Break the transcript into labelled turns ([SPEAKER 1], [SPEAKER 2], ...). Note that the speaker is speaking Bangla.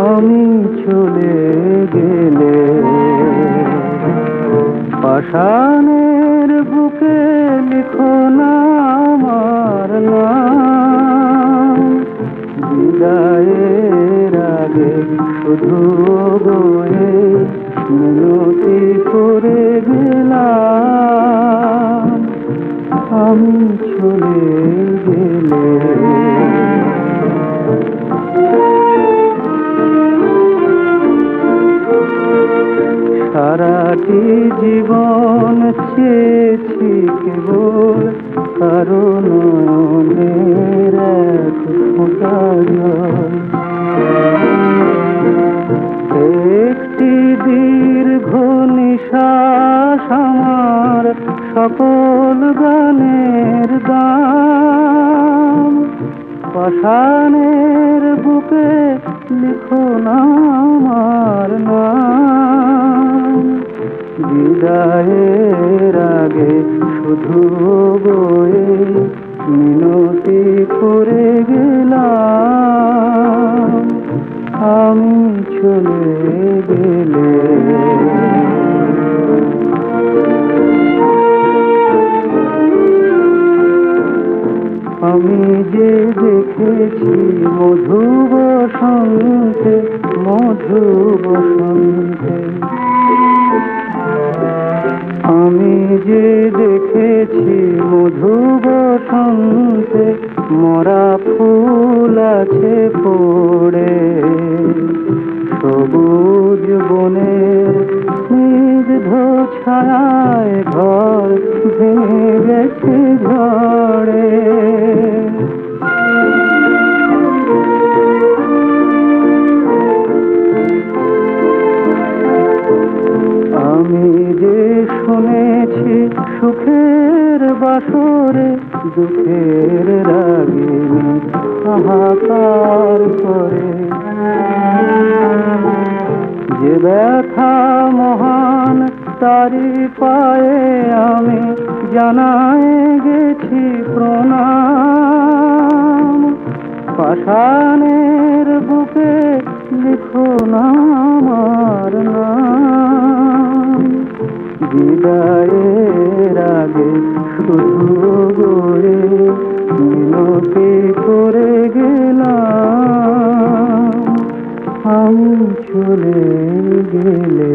[SPEAKER 1] আমি চলে গেলে পাষাণের বুকে লিখো না বিদায়ের আগে শুধু বয়ে মিনতি করে গেলাম। আমি চলে গেলে। সারাটি জীবন চেয়েছি কেবল কারণ এক ফোঁটা সকল গানের দাম। পাষাণের বুকে লিখো আমার নাম। বিদায়ের আগে শুধু বয়ে মিনতি করে গেলাম। আমি চলে গেলে আমি যে দেখেছি মধু বসন্তে মধু বসন্তে আমি যে দেখেছি মধু বসন্তে মরা ফুল আছে পড়ে। সবুজ বনের ছায় ঘর ভেঙে গেছে ঝড়ে। আমি যে শুনেছি সুখের বাসরে, দুঃখের রাগিনী হাহাকার করে। যে ব্যথা মহান তারি পায়ে আমি জানাই গেছি প্রণাম। পাষাণের বুকে লিখো না আমার নাম। বিদায়ের আগে শুধু গড়ে মিনতি করে গেলাম। আমি চলে গেলে